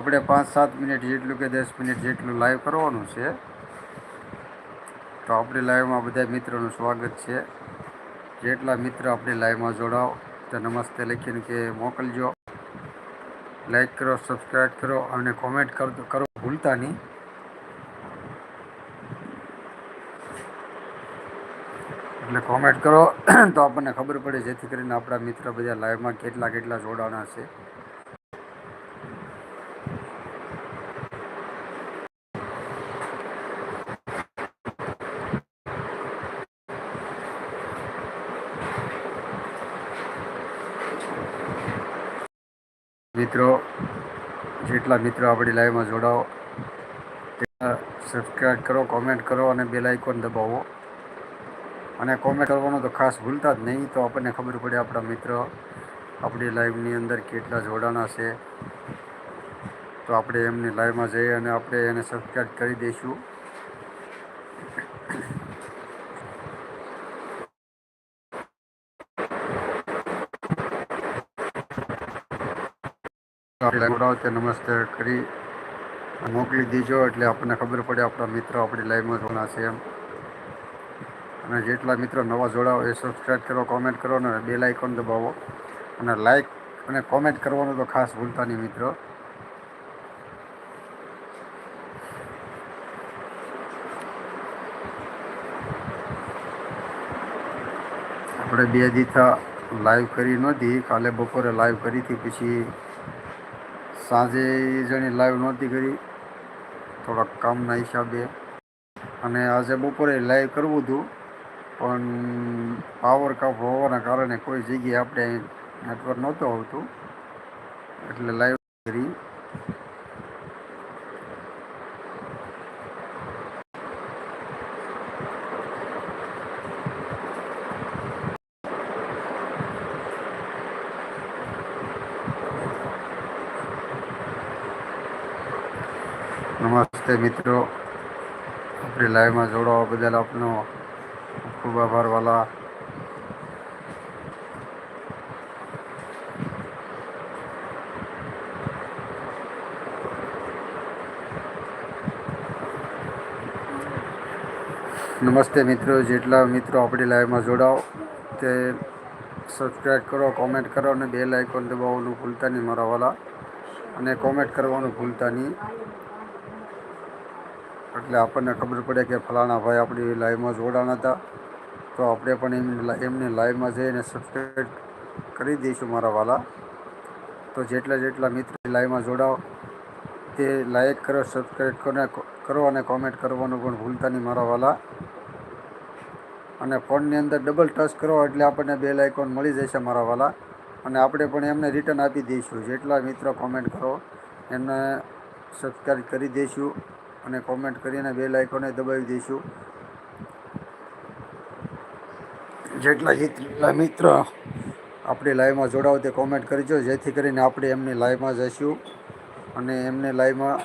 આપણે પાંચ સાત મિનિટ જેટલું કે દસ મિનિટ જેટલું લાઈવ કરવાનું છે. તો આપણી લાઈવમાં બધા મિત્રોનું સ્વાગત છે. જેટલા મિત્ર આપણી લાઈવમાં જોડાઓ, તો નમસ્તે લખીને કે મોકલજો. લાઈક કરો સબસ્ક્રાઈબ કરો અને કોમેન્ટ કરો કરો ભૂલતા નહીં. એટલે કોમેન્ટ કરો, તો આપણને ખબર પડે જેથી કરીને આપણા મિત્ર બધા લાઈવમાં કેટલા કેટલા જોડાણા છે. મિત્રો, જેટલા મિત્રો આપણી લાઈવમાં જોડાઓ તેટલા સબસ્ક્રાઈબ કરો કોમેન્ટ કરો અને બેલ આઇકોન દબાવો. અને કોમેન્ટ કરવાનું તો ખાસ ભૂલતા જ નહીં, તો આપણને ખબર પડે આપણા મિત્ર આપણી લાઈવની અંદર કેટલા જોડાણા છે. તો આપણે એમની લાઈવમાં જઈએ અને આપણે એને સબસ્ક્રાઈબ કરી દઈશું. આપણે નમસ્તે કરી મોકલી દીજો એટલે આપણને ખબર પડે આપણા મિત્રો આપણી લાઈવમાં જોવાના છે એમ. અને જેટલા મિત્રો નવા જોડાવો એ સબસ્ક્રાઈબ કરો કોમેન્ટ કરો અને બે લાઇકોન દબાવો. અને લાઈક અને કોમેન્ટ કરવાનું તો ખાસ ભૂલતા નહીં મિત્રો. આપણે બે દીથા લાઈવ કરી નહોતી. કાલે બપોરે લાઈવ કરી હતી. પછી સાંજે જણી લાઈવ નહોતી કરી. થોડાક કામના હિસાબે. અને આજે બપોરે લાઈવ કરવું હતું. પણ પાવર કાપ હોવાના કારણે કોઈ જગ્યાએ આપણે નેટવર્ક નહોતું આવતું. એટલે લાઈવ કરી. નમસ્તે મિત્રો. આપણી લાઈવમાં જોડાવા બદલ આપનો ખૂબ આભાર, વાલા. નમસ્તે મિત્રો, જેટલા મિત્રો આપણી લાઈવમાં જોડાઓ, તે સબસ્ક્રાઈબ કરો કોમેન્ટ કરો અને બે લાઇકોન દબાવવાનું ભૂલતા નહીં મારા, વાલા. અને કોમેન્ટ કરવાનું ભૂલતા નહીં. એટલે આપણને ખબર પડે કે ફલાણા ભાઈ આપણી લાઈવમાં જોડાણ હતા. તો આપણે પણ એમની એમની લાઈવમાં જઈને સબસ્ક્રાઈબ કરી દઈશું મારા વાલા. તો જેટલા જેટલા મિત્રો લાઈવમાં જોડાઓ, તે લાઈક કરો સબસ્ક્રાઈબ કરો અને કોમેન્ટ કરવાનું પણ ભૂલતા નહીં મારા વાલા. અને ફોનની અંદર ડબલ ટચ કરો એટલે આપણને બે લાઇકોન મળી જશે મારા વાલા. અને આપણે પણ એમને રિટર્ન આપી દઈશું. જેટલા મિત્રો કોમેન્ટ કરો, એમને સબસ્ક્રાઈબ કરી દઈશું. અને કોમેન્ટ કરીને બે લાઇકોને દબાવી દઈશું. જેટલા જેટલા મિત્ર આપણી લાઈવમાં જોડાવ તે કોમેન્ટ કરજો જેથી કરીને આપણે એમની લાઈવમાં જઈશું અને એમને લાઈવમાં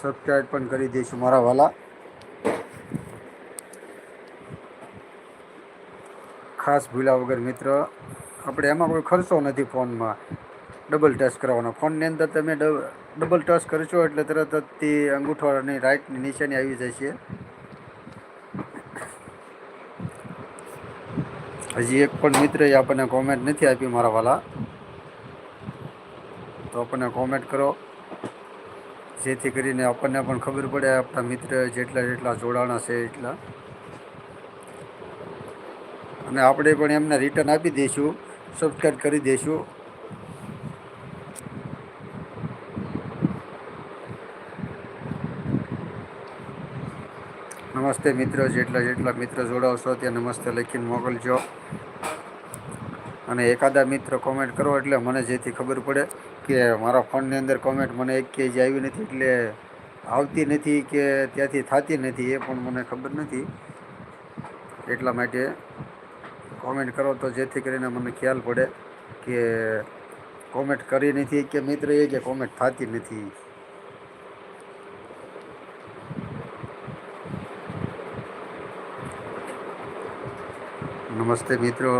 સબસ્ક્રાઈબ પણ કરી દઈશું મારા વાલા. ખાસ ભૂલા વગર મિત્ર, આપણે એમાં કોઈ ખર્ચો નથી ફોનમાં. ડબલ ટેસ્ટ કરવાનો ફોનની અંદર તમે ટચ કરશો એટલે તરત જ તે અંગૂઠાની રાઈટની નિશાની આવી જાય છે. હજી એક પણ મિત્રએ આપણને કોમેન્ટ નથી આપી મારા વાલા. તો આપણને કોમેન્ટ કરો. જેથી કરીને આપણને પણ ખબર પડે આપણા મિત્ર જેટલા જેટલા જોડાણા છે એટલા. અને આપણે પણ એમને રિટર્ન આપી દઈશું સબસ્ક્રાઈબ કરી દઈશું. નમસ્તે મિત્રો, જેટલા જેટલા મિત્ર જોડાવશો ત્યાં નમસ્તે લખીને મોકલજો. અને એકાદા મિત્ર કોમેન્ટ કરો એટલે મને જેથી ખબર પડે કે મારા ફોનની અંદર કોમેન્ટ મને એક કે જે આવી નથી, એટલે આવતી નથી કે ત્યાંથી થતી નથી એ પણ મને ખબર નથી. એટલા માટે કોમેન્ટ કરો તો જેથી કરીને મને ખ્યાલ પડે કે કોમેન્ટ કરી નથી કે મિત્ર એ કે કોમેન્ટ થતી નથી. નમસ્તે મિત્રો,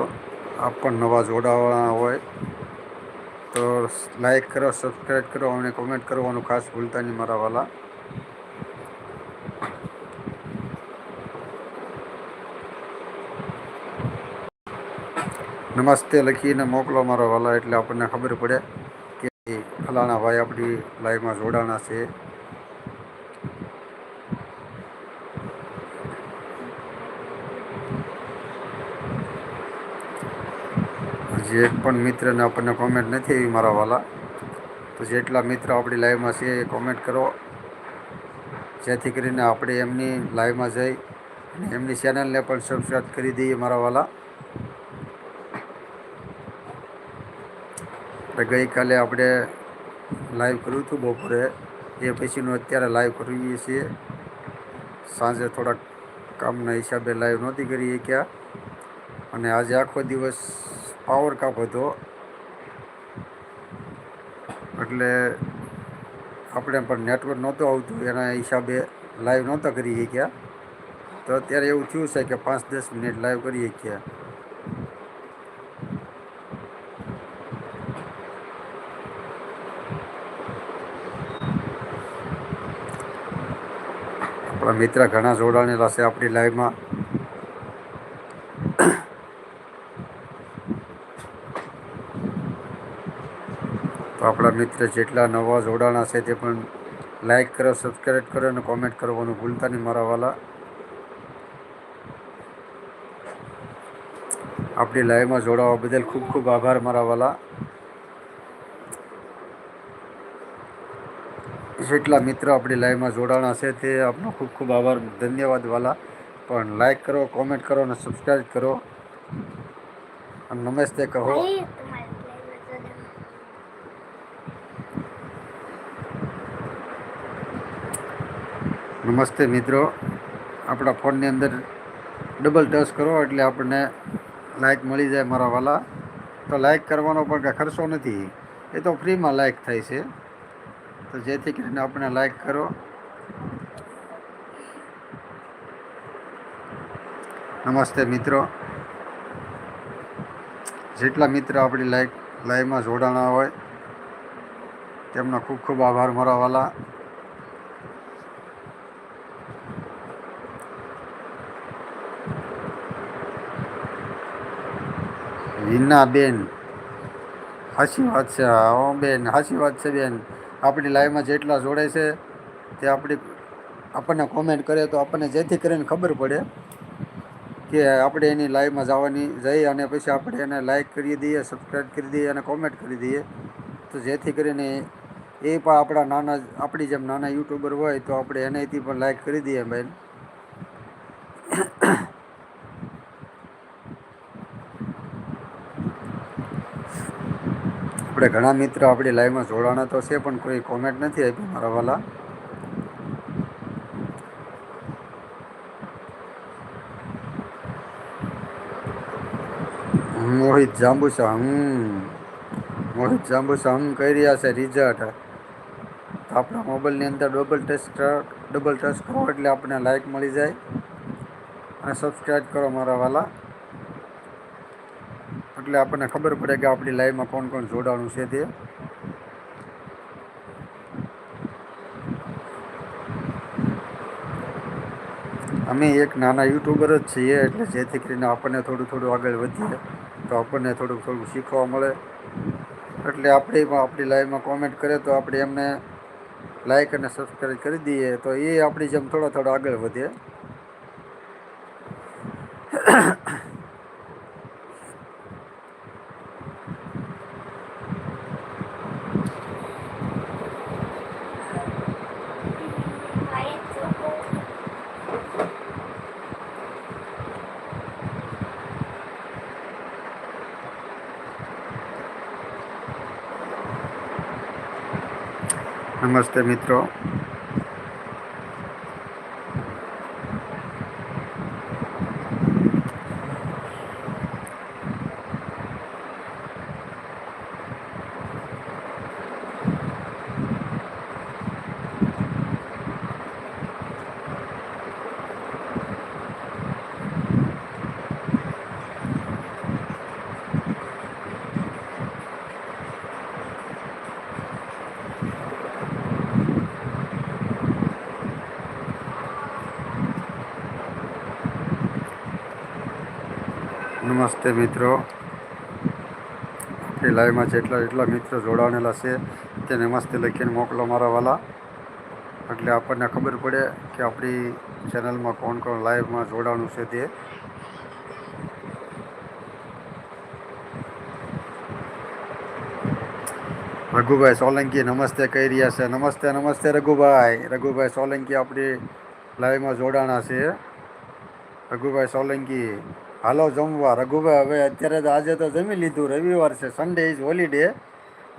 આપ પણ નવા જોડાવાના હોય તો લાઈક કરો સબસ્ક્રાઈબ કરો અને કોમેન્ટ કરવાનું ખાસ ભૂલતા નહીં મારા વાલા. નમસ્તે લખીને મોકલો મારો વાલા, એટલે આપણને ખબર પડે કે ફલાણા ભાઈ આપણી લાઈવમાં જોડાણા છે. એક પણ મિત્રને આપણને કોમેન્ટ નથી આવી મારા વાલા. તો જેટલા મિત્રો આપણી લાઈવમાં છે એ કોમેન્ટ કરો. જેથી કરીને આપણે એમની લાઈવમાં જઈ અને એમની ચેનલને પણ સબસ્ક્રાઈબ કરી દઈએ મારા વાલા. ગઈકાલે આપણે લાઈવ કર્યું હતું બપોરે. એ પછીનું અત્યારે લાઈવ કરીએ છીએ. સાંજે થોડાક કામના હિસાબે લાઈવ નહોતી કરી ક્યાં અને આજે આખો દિવસ પાવર કાપ હતો. એટલે આપણે પણ નેટવર્ક નહોતું આવતું, એના હિસાબે લાઈવ નહોતા કરી શક્યા. તો અત્યારે એવું થયું છે કે પાંચ દસ મિનિટ લાઈવ કરી શક્યા. આપણા મિત્ર ઘણા જોડાણેલા છે આપણી લાઈવમાં તો આપણા મિત્ર જેટલા નવા જોડાણા છે તે પણ લાઈક કરો સબસ્ક્રાઈબ કરો અને કોમેન્ટ કરવાનું ભૂલતા નહીં મારા વાલા. આપણી લાઈવમાં જોડાવા બદલ ખૂબ ખૂબ આભાર મારા વાલા. જેટલા મિત્રો આપણી લાઈવમાં જોડાણા છે તે આપનો ખૂબ ખૂબ આભાર, ધન્યવાદ વાલા. પણ લાઈક કરો કોમેન્ટ કરો અને સબસ્ક્રાઈબ કરો. અને નમસ્તે કહો. નમસ્તે મિત્રો. આપણા ફોનની અંદર ડબલ ટચ કરો એટલે આપણને લાઇક મળી જાય મારા વાલા. તો લાઇક કરવાનો પણ કાંઈ ખર્ચો નથી. એ તો ફ્રીમાં લાઇક થાય છે. તો જેથી કરીને આપણે લાઇક કરો. નમસ્તે મિત્રો. જેટલા મિત્ર આપણી લાઈક લાઈવમાં જોડાણા હોય, તેમનો ખૂબ ખૂબ આભાર મારા વાલા. હિના બેન સાચી વાત છે. હા બેન સાચી વાત છે બેન. આપણી લાઈવમાં જેટલા જોડે છે તે આપણી, આપણને કોમેન્ટ કરે તો આપણને જેથી કરીને ખબર પડે કે આપણે એની લાઈવમાં જવાની જઈએ અને પછી આપણે એને લાઈક કરી દઈએ સબસ્ક્રાઈબ કરી દઈએ અને કોમેન્ટ કરી દઈએ. તો જેથી કરીને એ પણ આપણા નાના, આપણી જેમ નાના યુટ્યુબર હોય તો આપણે એનેથી પણ લાઈક કરી દઈએ બેન. આપણે ઘણા મિત્રો આપણી લાઈવમાં જોડાણા તો છે, પણ કોઈ કોમેન્ટ નથી આપી મારા વાલા. મોહિત જાંબુસા, હમ. મોહિત જાંબુસા, હમ, કહી રહ્યા છે રિઝલ્ટ આપણા મોબાઈલની અંદર ડબલ ટેસ્ટ ડબલ ટચ કરો એટલે આપણને લાઇક મળી જાય. અને સબસ્ક્રાઈબ કરો મારા વાલા. એટલે આપણને ખબર પડે કે આપણી લાઈવમાં કોણ કોણ જોડાણું છે તે. અમે એક નાના યુટ્યુબર જ છીએ, એટલે જેથી કરીને આપણને થોડું થોડું આગળ વધીએ, તો આપણને થોડુંક થોડુંક શીખવા મળે. એટલે આપણે આપણી લાઈવમાં કોમેન્ટ કરે તો આપણે એમને લાઈક અને સબસ્ક્રાઈબ કરી દઈએ, તો એ આપણી જેમ થોડા થોડો આગળ વધે. નમસ્તે મિત્રો. નમસ્તે મિત્રો. આપણી લાઈવમાં જેટલા જેટલા મિત્રો જોડાણેલા છે તે નમસ્તે લખીને મોકલો મારા વાલા. એટલે આપણને ખબર પડે કે આપણી ચેનલમાં કોણ કોણ લાઈવમાં જોડાણું છે તે. રઘુભાઈ સોલંકી નમસ્તે કહી રહ્યા છે. નમસ્તે નમસ્તે રઘુભાઈ. રઘુભાઈ સોલંકી આપણી લાઈવમાં જોડાણા છે. રઘુભાઈ સોલંકી હાલો જમવા રઘુભાઈ હવે અત્યારે તો આજે તો જમી લીધું. રવિવાર છે સન્ડે ઇઝ હોલિડે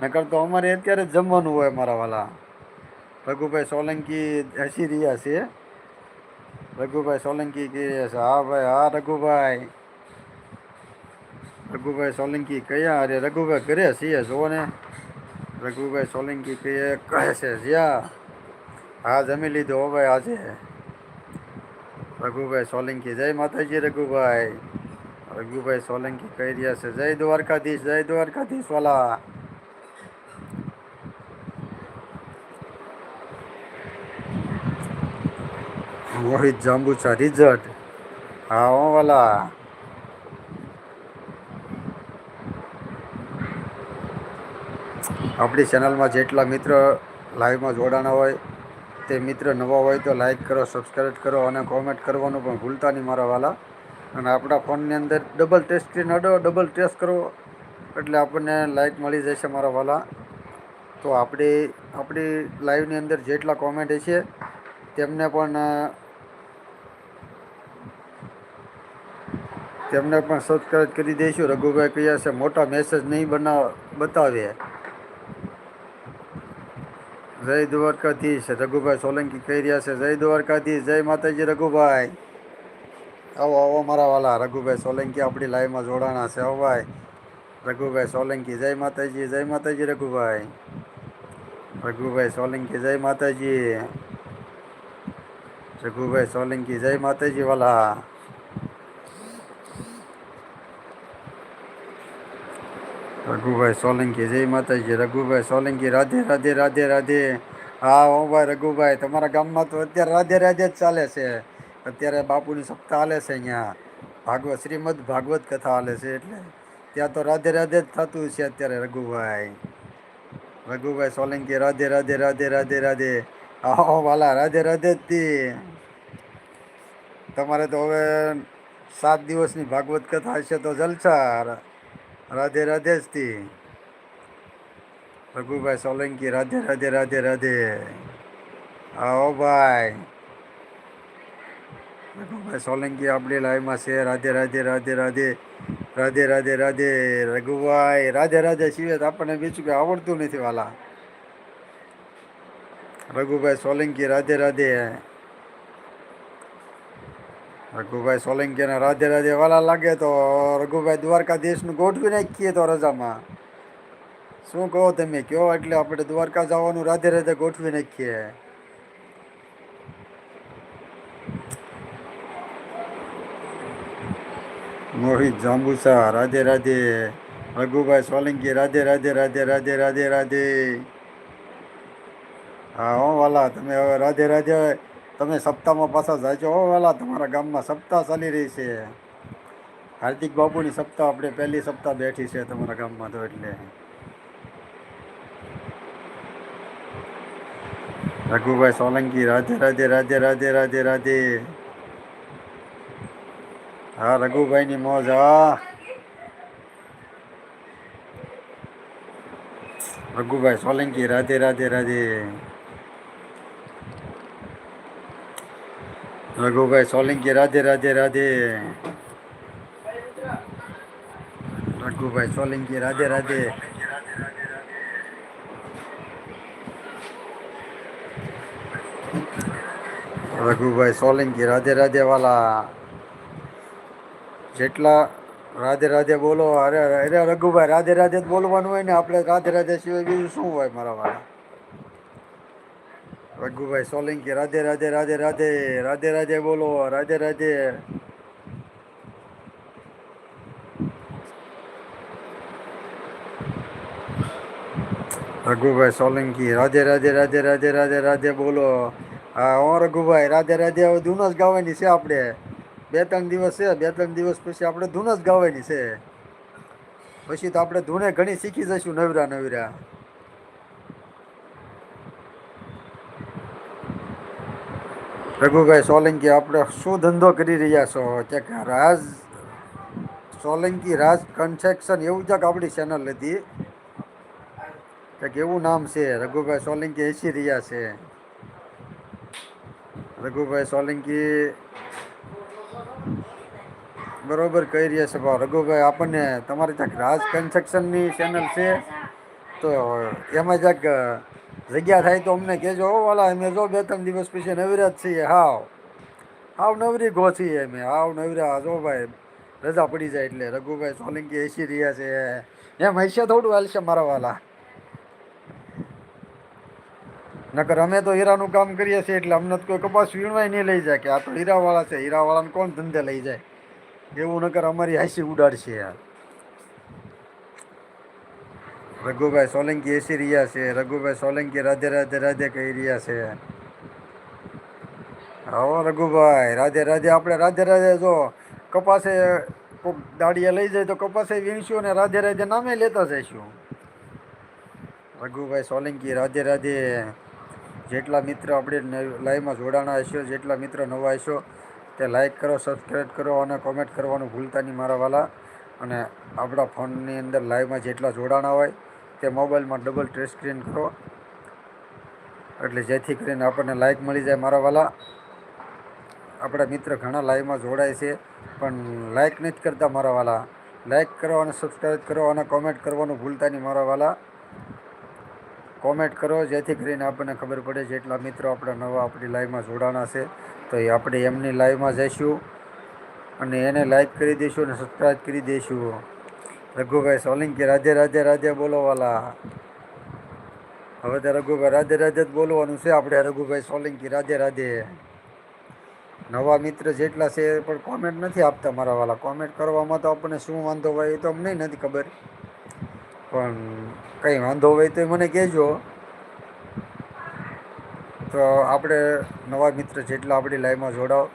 નકર તો અમારે અત્યારે જ જમવાનું હોય મારા વાલા. રઘુભાઈ સોલંકી હસી રહ્યા છે. રઘુભાઈ સોલંકી કહી રહ્યા છે, હા ભાઈ, હા રઘુભાઈ. રઘુભાઈ સોલંકી કયા? અરે રઘુભાઈ ઘરે છીએ જુઓ ને. રઘુભાઈ સોલંકી કહે કહે છે, જ્યાં. હા, જમી લીધું હો ભાઈ, આજે. રઘુભાઈ સોલંકી, જય માતાજી રઘુભાઈ. રઘુભાઈ સોલંકી કહી રહ્યા છે, જય દ્વારકાધીશ જય દ્વારકાધીશ વાલા મોહિત જાંબુચા રિઝર્ટ. હા, હો, વાલા. આપણી ચેનલમાં જેટલા મિત્ર લાઈવમાં જોડાણા હોય, તે મિત્ર નવા હોય તો લાઈક કરો, સબસ્ક્રાઈબ કરો અને કોમેન્ટ કરવાનું પણ ભૂલતા નહીં મારા વાલા. અને આપણા ફોનની અંદર ડબલ ટેસ્ટી નડો ડબલ ટેસ્ટ કરો. એટલે આપણને લાઇક મળી જશે મારા વાલા. તો આપણી આપણી લાઈવની અંદર જેટલા કોમેન્ટ છે તેમને પણ તેમને પણ સબસ્ક્રાઈબ કરી દઈશું. રઘુભાઈ કહ્યા છે, મોટા મેસેજ નહીં બનાવ બતાવે. જય દ્વારકાધીશ. રઘુભાઈ સોલંકી કહી રહ્યા છે, જય દ્વારકાધીશ. જય માતાજી રઘુભાઈ. આવો આવો મારા વાલા, રઘુભાઈ સોલંકી આપણી લાઈવમાં જોડાણા છે આવો ભાઈ. રઘુભાઈ સોલંકી, જય માતાજી જય માતાજી રઘુભાઈ. રઘુભાઈ સોલંકી, જય માતાજી. રઘુભાઈ સોલંકી, જય માતાજી વાલા. રઘુભાઈ સોલંકી, જય માતાજી, રઘુભાઈ સોલંકી, રાધે રાધે રાધે રાધે. હા, હો ભાઈ રઘુભાઈ, તમારા ગામમાં તો અત્યારે રાધે રાધે જ ચાલે છે. અત્યારે બાપુની સપ્તાહ હાલે છે અહીંયા. ભાગવત, શ્રીમદ ભાગવત કથા હાલે છે એટલે ત્યાં તો રાધે રાધે જ થતું છે અત્યારે રઘુભાઈ. રઘુભાઈ સોલંકી, રાધે રાધે રાધે રાધે રાધે. આહો, વાલા, રાધે રાધે જ તમારે તો હવે સાત દિવસની ભાગવત કથા હશે તો જલસા રાધે રાધે જ તી. રઘુભાઈ સોલંકી, રાધે રાધે રાધે રાધે. આવો ભાઈ. રઘુભાઈ સોલંકી આપણી લાઈવમાં છે રાધે રાધે રાધે રાધે રાધે રાધે રાધે રઘુભાઈ રાધે રાધે સિવાય તો આપણને બીજું કંઈ આવડતું નથી વાલા રઘુભાઈ સોલંકી રાધે રાધે રઘુભાઈ સોલંકીને રાધે રાધે વાલા લાગે તો રઘુભાઈ દ્વારકાધીશનું ગોઠવી નાખીએ તો રજામાં શું કહો તમે કહો એટલે આપણે દ્વારકા જવાનું રાધે રાધે ગોઠવી નાખીએ મોહિત જાંબુસા રાધે રાધે રઘુભાઈ સોલંકી રાધે રાધે રાધે રાધે રાધે રાધે હા, હો વાલા, તમે હવે રાધે રાધે, તમે સપ્તાહમાં પાછા જાજો હો વાલા, તમારા ગામમાં સપ્તાહ ચાલી રહી છે. હાર્દિક બાબુની સપ્તાહ, આપણે પહેલી સપ્તાહ બેઠી છે તમારા ગામમાં તો એટલે. રઘુભાઈ સોલંકી, રાધે રાધે રાધે રાધે રાધે રાધે. હા, રઘુભાઈની મોજ, હા. રઘુભાઈ સોલંકી, રાધે રાધે રાધે. રઘુભાઈ સોલંકી, રાધે રાધે રાધે. રઘુભાઈ સોલંકી, રાધે રાધે. રઘુભાઈ સોલંકી, રાધે રાધે વાલા. જેટલા રાધે રાધે બોલો, અરે અરે, રઘુભાઈ, રાધે રાધે જ બોલવાનું હોય ને, આપણે રાધે રાધે સિવાય બીજું શું હોય મારા વાળા? રઘુભાઈ સોલંકી રાધે રાધે રાધે રાધે રાધે રાધે બોલો, રાધે રાધે. રઘુભાઈ સોલંકી રાધે રાધે રાધે રાધે રાધે રાધે બોલો. હા હો રઘુભાઈ, રાધે રાધે, હવે ધૂનો જ ગાવાની છે આપણે. બે ત્રણ દિવસ છે, બે ત્રણ દિવસ પછી આપણે ધૂન જ ગાવાની છે. પછી તો આપણે ધૂને ઘણી શીખી જઈશું નવરા નવરા. રઘુભાઈ સોલંકી, આપણે શું ધંધો કરી રહ્યા છો? કે રાજ, સોલંકી રાજ કન્સ્ટ્રક્શન એવું જ કે આપણી ચેનલ હતી. કંઈક એવું નામ છે, રઘુભાઈ સોલંકી એસી રહ્યા છે. રઘુભાઈ સોલંકી બરોબર કહી રહ્યા છે ભાવ. રઘુભાઈ, આપણને તમારે ત્યાં રાજ કન્સ્ટ્રક્શનની ચેનલ છે. તો એમાં જ્યાંક જગ્યા થાય તો અમને કહેજો. વાલા, અમે જો બે ત્રણ દિવસ પછી નવરા જ છીએ. હાવ. હાવ નવરી ગો છીએ અમે. હાવ નવરા. જો ભાઈ, રજા પડી જાય એટલે. રઘુભાઈ સોલંકી એસી રહ્યા છે. એમ હશે થોડું હાલશે મારા વાલા. નકર અમે તો હીરાનું કામ કરીએ છીએ એટલે અમને તો કોઈ કપાસ વીણવાય નહીં લઈ જાય કે આ તો હીરાવાળા છે, હીરાવાળાને કોણ ધંધે લઈ જાય? એવું નકર અમારી હાસી ઉડાડશે યાર રઘુભાઈ સોલંકી એસી રહ્યા છે, રઘુભાઈ સોલંકી રાધે રાધે રાધે કહી રહ્યા છે. આવો રઘુભાઈ, રાધે રાધે, આપણે રાધે રાધે જો કપાસે કોક દાડીએ લઈ જાય તો કપાસે વીણશું અને રાધે રાધે નામે લેતા જઈશું. રઘુભાઈ સોલંકી રાધે રાધે જેટલા મિત્ર આપણે લાઈવમાં જોડાણા હશો, જેટલા મિત્ર નવા હશો, તે લાઇક કરો સબસ્ક્રાઈબ કરો અને કોમેન્ટ કરવાનું ભૂલતા નહીં મારા વાલા. અને આપણા ફોનની અંદર લાઈવમાં જેટલા જોડાણા હોય, તે મોબાઈલમાં ડબલ ટ્રેસ સ્ક્રીન કરો. એટલે જેથી કરીને આપણને લાઇક મળી જાય મારા વાલા. આપણા મિત્ર ઘણા લાઈવમાં જોડાય છે, પણ લાઇક નથી કરતા મારા વાલા. લાઇક કરો અને સબસ્ક્રાઈબ કરો અને કોમેન્ટ કરવાનું ભૂલતા નહીં મારા વાલા. કોમેન્ટ કરો, જેથી કરીને આપણને ખબર પડે જેટલા મિત્રો આપણા નવા આપણી લાઈવમાં જોડાણા છે. તો એ આપણે એમની લાઈવમાં જઈશું અને એને લાઈક કરી દઈશું અને સબસ્ક્રાઈબ કરી દઈશું. રઘુભાઈ સોલંકી, રાધે રાધે રાધે બોલોવાલા. હવે તો રઘુભાઈ રાધે રાધે જ બોલવાનું છે. આપણે રઘુભાઈ સોલંકી, રાધે રાધે. નવા મિત્ર જેટલા છે એ પણ કોમેન્ટ નથી આપતા મારા વાલા. કોમેન્ટ કરવામાં તો આપણને શું વાંધો હોય એ તો અમને નથી ખબર. પણ કંઈ વાંધો હોય તો મને કહેજો. તો આપણે નવા મિત્ર જેટલા આપણી લાઈવમાં જોડાવ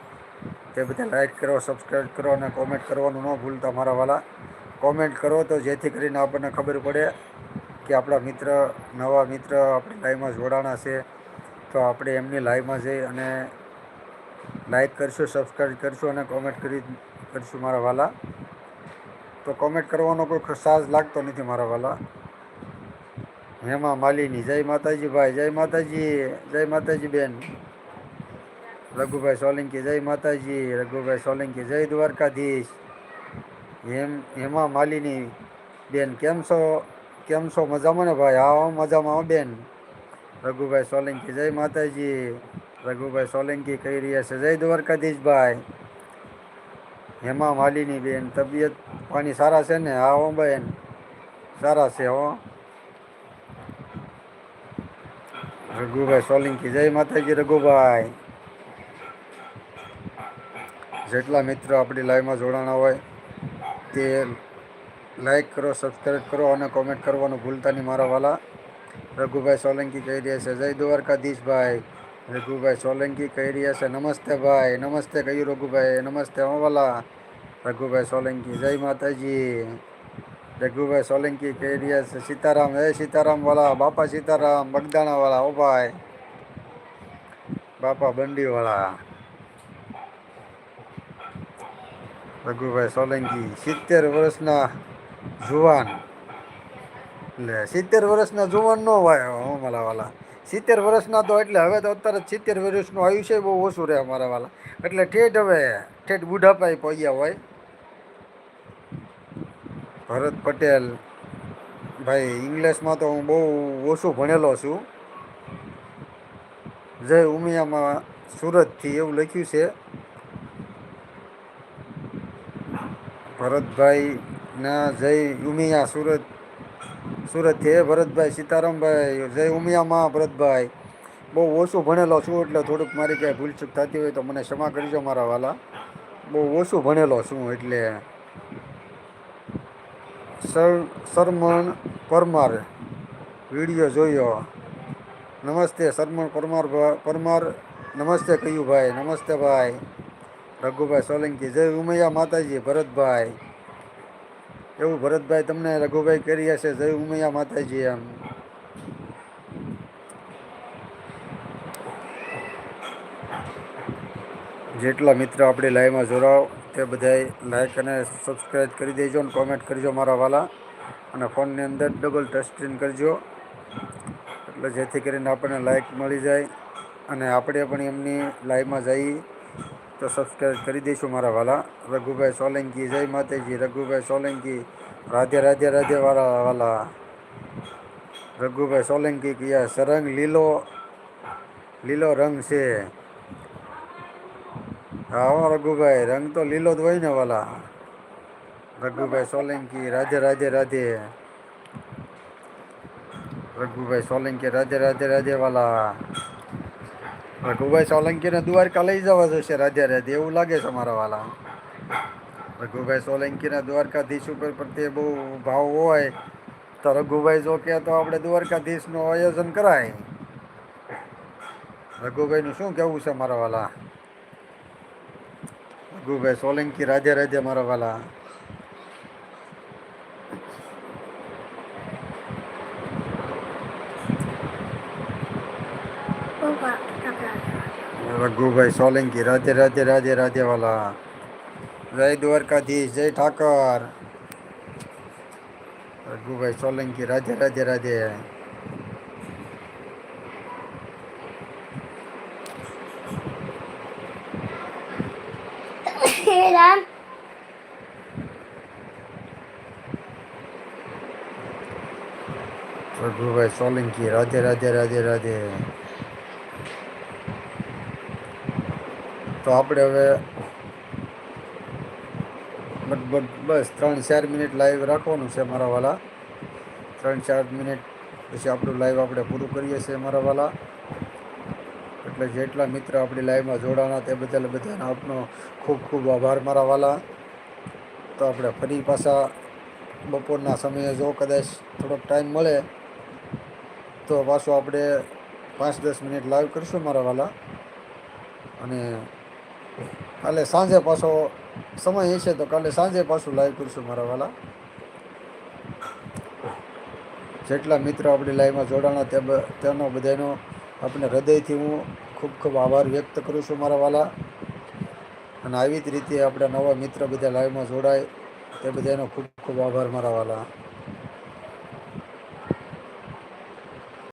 તે બધા લાઈક કરો સબસ્ક્રાઈબ કરો અને કોમેન્ટ કરવાનું ન ભૂલતા મારા વાલા. કોમેન્ટ કરો તો જેથી કરીને આપણને ખબર પડે કે આપણા મિત્ર, નવા મિત્ર આપણી લાઈવમાં જોડાણા છે. તો આપણે એમની લાઈવમાં જઈ અને લાઈક કરશું સબસ્ક્રાઈબ કરશું અને કોમેન્ટ કરી, કરશું મારા વાલા. તો કોમેન્ટ કરવાનો કોઈ સાજ લાગતો નથી મારા વાલા. હેમા માલીની, જય માતાજી ભાઈ, જય માતાજી જય માતાજી બેન. રઘુભાઈ સોલંકી, જય માતાજી, રઘુભાઈ સોલંકી, જય દ્વારકાધીશ. હેમ, હેમા માલીની બેન, કેમ છો? કેમ છો? મજામાં ને ભાઈ? હા મજામાં બેન. રઘુભાઈ સોલંકી, જય માતાજી. રઘુભાઈ સોલંકી કહી રહ્યા છે, જય દ્વારકાધીશ ભાઈ. હેમા માલિની બેન, તબિયત પાણી સારા છે ને? હા, હો બેન. સારા છે, હો. રઘુભાઈ સોલંકી, જય માતાજી રઘુભાઈ. જેટલા મિત્રો આપણી લાઈવમાં જોડાણા હોય તે લાઈક કરો સબસ્ક્રાઈબ કરો અને કોમેન્ટ કરવાનું ભૂલતા નહીં મારા વાલા. રઘુભાઈ સોલંકી કહી રહ્યા છે, જય દ્વારકાધીશભાઈ. રઘુભાઈ સોલંકી કહી રહ્યા છે, નમસ્તે ભાઈ, નમસ્તે કહ્યું રઘુભાઈ, નમસ્તે વાલા. રઘુભાઈ સોલંકી, જય માતાજી. રઘુભાઈ સોલંકી કહી રહ્યા છે, સીતારામ, હે સીતારામ વાળા બાપા સીતારામ, બગદાણા વાળા ઓ ભાઈ. બાપા બંડી વાળા રઘુભાઈ સોલંકી, સિત્તેર વર્ષના જુવાન. એટલે સિત્તેર વર્ષના જુવાન નો ભાઈ અમારા વાલા. સિત્તેર વર્ષના તો એટલે હવે તો અત્યારે સિત્તેર વર્ષનું આયુષ્ય બહુ ઓછું રહે અમારા વાલા. એટલે ઠેઠ હવે, ઠેઠ બુઢાપાઈ પહોંચ્યા હોય. ભરત પટેલ, ભાઈ ઇંગ્લિશમાં તો હું બહુ ઓછું ભણેલો છું. જય ઉમિયામાં સુરતથી એવું લખ્યું છે. ભરતભાઈ ના જય ઉમિયા સુરત સુરતથી એ ભરતભાઈ સીતારામભાઈ, જય ઉમિયામાં ભરતભાઈ. બહુ ઓછું ભણેલો છું એટલે થોડુંક મારી ક્યાંય ભૂલચૂક થતી હોય તો મને ક્ષમા કરજો મારા વાલા. બહુ ઓછું ભણેલો છું એટલે. સર, સરમણ પરમાર, વીડિયો જોયો. નમસ્તે સરમણ પરમાર પરમાર, નમસ્તે કહ્યું ભાઈ નમસ્તે ભાઈ. રઘુભાઈ સોલંકી, જય ઉમૈયા માતાજી, ભરતભાઈ. એવું ભરતભાઈ તમને રઘુભાઈ કરી હશે, જય ઉમૈયા માતાજી એમ. જેટલા મિત્રો આપણી લાઈવમાં જોડાવ તે બધાય લાઈક અને સબસ્ક્રાઈબ કરી દેજો અને કોમેન્ટ કરજો મારા વાલા. અને ફોનની અંદર ડબલ ટચ સ્ક્રીન કરજો. એટલે જેથી કરીને આપણને લાઈક મળી જાય. અને આપણે પણ એમની લાઈવમાં જઈ તો સબસ્ક્રાઈબ કરી દઈશું મારા વાલા રઘુભાઈ સોલંકી જય માતાજી રઘુભાઈ સોલંકી રાધે રાધે રાધે વાળા વાલા રઘુભાઈ સોલંકી કયા સરંગ લીલો લીલો રંગ છે હા હો રઘુભાઈ રંગ તો લીલો જ હોય ને વાલા રઘુભાઈ સોલંકી રાધે રાધે રાધે રઘુભાઈ સોલંકી રાધે રાધે રાધે વાલા રઘુભાઈ સોલંકીને દ્વારકા લઈ જવા જશે રાધે રાધે, એવું લાગે છે મારા વાલા. રઘુભાઈ સોલંકીના દ્વારકાધીશ ઉપર પ્રત્યે બહુ ભાવ હોય, તો રઘુભાઈ જો કે તો આપણે દ્વારકાધીશનું આયોજન કરાય. રઘુભાઈનું શું કહેવું છે મારા વાલા? રઘુભાઈ સોલંકી રાધે રાધે મારા વાલા. રઘુભાઈ સોલંકી રાધે રાધે રાધે રાધે વાલા જય દ્વારકાધીશ જય ઠાકર રઘુભાઈ સોલંકી રાધે રાધે રાધે રામ રઘુભાઈ સોલંકી રાધે રાધે રાધે રાધે તો આપણે હવે બસ ત્રણ ચાર મિનિટ લાઈવ રાખવાનું છે મારા વાલા. ત્રણ ચાર મિનિટ પછી આપણું લાઈવ આપણે પૂરું કરીએ છીએ મારા વાલા. એટલે જેટલા મિત્ર આપણી લાઈવમાં જોડાણા તે બદલ બધાને આપનો ખૂબ ખૂબ આભાર મારા વાલા. તો આપણે ફરી પાછા બપોરના સમયે જો કદાચ થોડોક ટાઈમ મળે તો પાછું આપણે પાંચ દસ મિનિટ લાઈવ કરીશું મારા વાલા. અને કાલે સાંજે પાછો સમય હશે તો કાલે સાંજે પાછું લાઈવ કરીશું મારા વાલા. જેટલા મિત્રો આપણી લાઈવમાં જોડાણા તેનો બધાનો આપણે હૃદયથી હું ખૂબ ખૂબ આભાર વ્યક્ત કરું છું મારા વાલા. અને આવી જ રીતે આપણા નવા મિત્ર બધા લાઈવમાં જોડાય તે બધાનો ખૂબ ખૂબ આભાર મારા વાલા.